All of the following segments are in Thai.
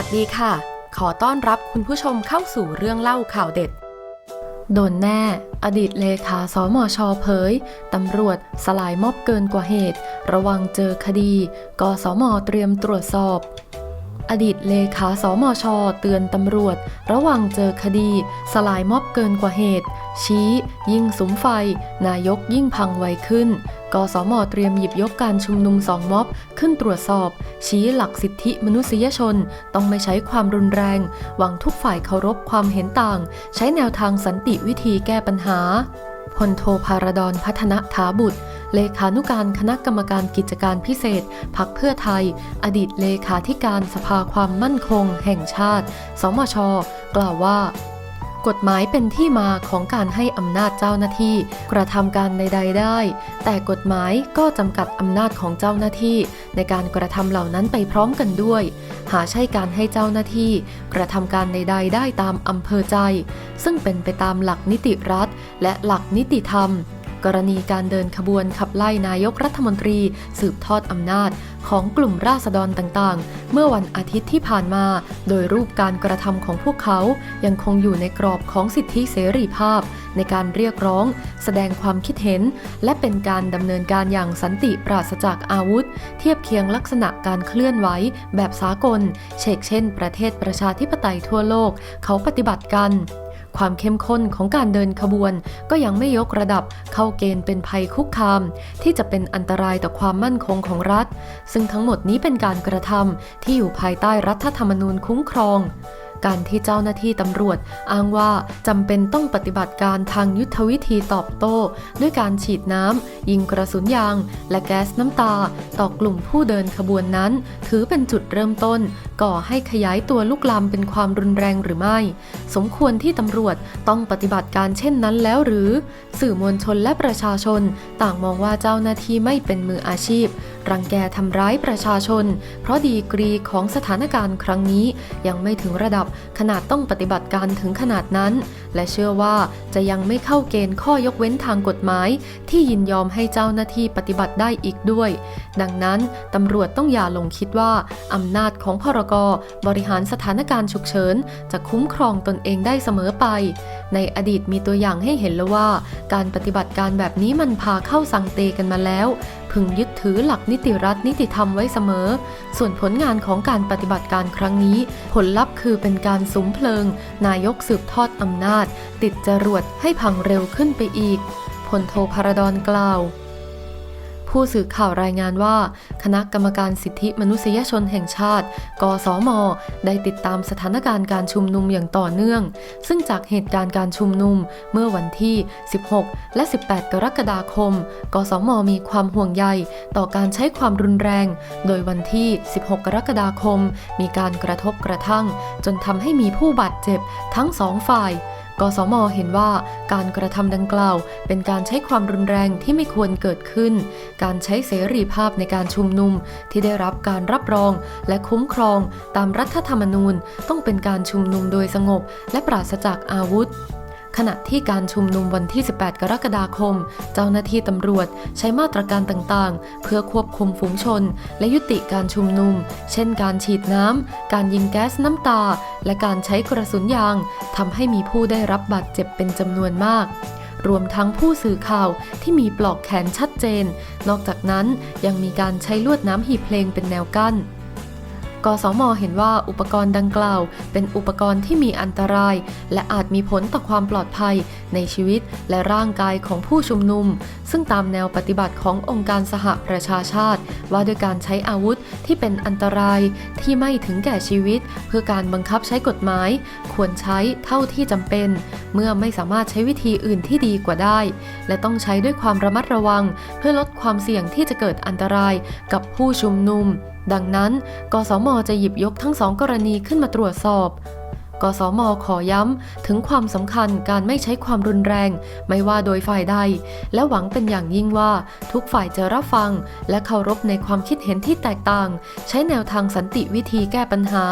วัสดีค่ะ ขอต้อนรับคุณผู้ชมเข้าสู่เรื่องเล่าข่าวเด็ด โดนแน่ อดีตเลขาสมชเผย ตำรวจสลายม็อบเกินกว่าเหตุ ระวังเจอคดีกสมเตรียมตรวจสอบ อดีตเลขาสมช เตือนตำรวจ ระวังเจอคดี สลายม็อบเกินกว่าเหตุ ชี้ ยิ่งสุมไฟ นายกยิ่งพังไวขึ้น กสมเตรียมหยิบยกการชุมนุมสองม็อบ ขึ้นตรวจสอบ ชี้หลักสิทธิมนุษยชน ต้องไม่ใช้ความรุนแรง หวังทุกฝ่ายเคารพความเห็นต่าง ใช้แนวทางสันติวิธีแก้ปัญหาพลโทพารดรพัฒนถาบุตร เลขานุการคณะกรรมการกิจการพิเศษ พักเพื่อไทย อดีตเลขาธิการสภาความมั่นคง แห่งชาติ สมช กล่าวว่า กฎหมายเป็นที่มาของการให้อำนาจเจ้าหน้าที่ กระทำการใด ๆ ได้ แต่กฎหมายก็จำกัดอำนาจของเจ้าหน้าที่ ในการกระทำเหล่านั้นไปพร้อมกันด้วย หาใช่การให้เจ้าหน้าที่ กระทำการใด ๆ ได้ตามอำเภอใจ ซึ่งเป็นไปตามหลักนิติรัฐ และหลักนิติธรรม กรณีการเดินขบวนขับไล่นายกรัฐมนตรี สืบทอดอำนาจ ของกลุ่มราษฎรต่างๆ เมื่อวันอาทิตย์ที่ผ่านมา โดยรูปการกระทำของพวกเขายังคงอยู่ในกรอบของสิทธิเสรีภาพ ในการเรียกร้อง แสดงความคิดเห็น และเป็นการดำเนินการอย่างสันติปราศจากอาวุธ เทียบเคียงลักษณะการเคลื่อนไหวแบบสากล เชกเช่น ประเทศประชาธิปไตยทั่วโลก เขาปฏิบัติกัน ความเข้มข้นของการเดินขบวน ก็ยังไม่ยกระดับเข้าเกณฑ์เป็นภัยคุกคาม ที่จะเป็นอันตรายต่อความมั่นคงของรัฐ ซึ่งทั้งหมดนี้เป็นการกระทำที่อยู่ภายใต้รัฐธรรมนูญคุ้มครองการที่เจ้าหน้าที่ตำรวจอ้างว่าจำเป็นต้องปฏิบัติการทางยุทธวิธีตอบโต้ ด้วยการฉีดน้ำยิงกระสุนยาง และแก๊สน้ำตา ต่อกลุ่มผู้เดินขบวนนั้น ถือเป็นจุดเริ่มต้น ก่อให้ขยายตัวลุกลามเป็นความรุนแรงหรือไม่ สมควรที่ตำรวจต้องปฏิบัติการเช่นนั้นแล้วหรือ สื่อมวลชนและประชาชน ต่างมองว่าเจ้าหน้าที่ไม่เป็นมืออาชีพ รังแกทำร้ายประชาชน เพราะดีกรีของสถานการณ์ครั้งนี้ ยังไม่ถึงระดับขนาดต้องปฏิบัติการถึงขนาดนั้น และเชื่อว่าจะยังไม่เข้าเกณฑ์ข้อยกเว้นทางกฎหมาย ที่ยินยอมให้เจ้าหน้าที่ปฏิบัติได้อีกด้วย ดังนั้นตำรวจต้องอย่าลงคิดว่าอำนาจของพรกบริหารสถานการณ์ฉุกเฉินจะคุ้มครองตนเองได้เสมอไป ในอดีตมีตัวอย่างให้เห็นแล้วว่า การปฏิบัติการแบบนี้มันพาเข้าสังเตกันมาแล้ว พึงยึดถือหลักนิติรัฐนิติธรรมไว้เสมอ ส่วนผลงานของการปฏิบัติการครั้งนี้ ผลลัพธ์คือเป็นการสุมเพลิง นายกสืบทอดอำนาจ ติดจรวดให้พังเร็วขึ้นไปอีกพลโทพารดรกล่าว ผู้สื่อข่าวรายงานว่า คณะกรรมการสิทธิมนุษยชนแห่งชาติ กสม ได้ติดตามสถานการณ์การชุมนุมอย่างต่อเนื่อง ซึ่งจากเหตุการณ์การชุมนุมเมื่อวันที่ 16 และ 18 กรกฎาคม กสม มีความห่วงใยต่อการใช้ความรุนแรง โดยวันที่ 16 กรกฎาคม มีการกระทบกระทั่ง จนทำให้มีผู้บาดเจ็บทั้งสองฝ่าย กสมเห็นว่าการกระทำดังกล่าว เป็นการใช้ความรุนแรงที่ไม่ควรเกิดขึ้น การใช้เสรีภาพในการชุมนุมที่ได้รับการรับรองและคุ้มครองตามรัฐธรรมนูญ ต้องเป็นการชุมนุมโดยสงบและปราศจากอาวุธ ขณะที่การชุมนุมวันที่ 18 กรกฎาคม เจ้าหน้าที่ตำรวจใช้มาตรการต่างๆ เพื่อควบคุมฝูงชน และยุติการชุมนุม เช่นการฉีดน้ำ การยิงแก๊สน้ำตา และการใช้กระสุนยางทำให้มีผู้ได้รับบาดเจ็บเป็นจำนวนมากรวมทั้งผู้สื่อข่าวที่มีปลอกแขนชัดเจน นอกจากนั้นยังมีการใช้ลวดน้ำหีบเพลงเป็นแนวกั้น กสมเห็นว่าอุปกรณ์ดังกล่าว เป็นอุปกรณ์ที่มีอันตราย และอาจมีผลต่อความปลอดภัย ในชีวิตและร่างกายของผู้ชุมนุม ซึ่งตามแนวปฏิบัติขององค์การสหประชาชาติ ว่าด้วยการใช้อาวุธที่เป็นอันตรายที่ไม่ถึงแก่ชีวิต เพื่อการบังคับใช้กฎหมาย ควรใช้เท่าที่จำเป็น เมื่อไม่สามารถใช้วิธีอื่นที่ดีกว่าได้ และต้องใช้ด้วยความระมัดระวัง เพื่อลดความเสี่ยงที่จะเกิดอันตรายกับผู้ชุมนุม ดังนั้น กสมจะหยิบยกทั้งสองกรณีขึ้นมาตรวจสอบ กสมขอย้ำถึงความสำคัญการไม่ใช้ความรุนแรง ไม่ว่าโดยฝ่ายใด และหวังเป็นอย่างยิ่งว่าทุกฝ่ายจะรับฟัง และเคารพในความคิดเห็นที่แตกต่าง ใช้แนวทางสันติวิธีแก้ปัญหา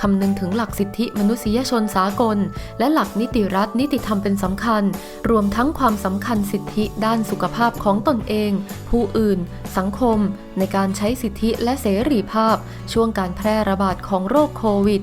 คำนึงถึงหลักสิทธิมนุษยชนสากล และหลักนิติรัฐนิติธรรมเป็นสำคัญ รวมทั้งความสำคัญสิทธิด้านสุขภาพของตนเอง ผู้อื่น สังคม ในการใช้สิทธิและเสรีภาพ ช่วงการแพร่ระบาดของโรคโควิด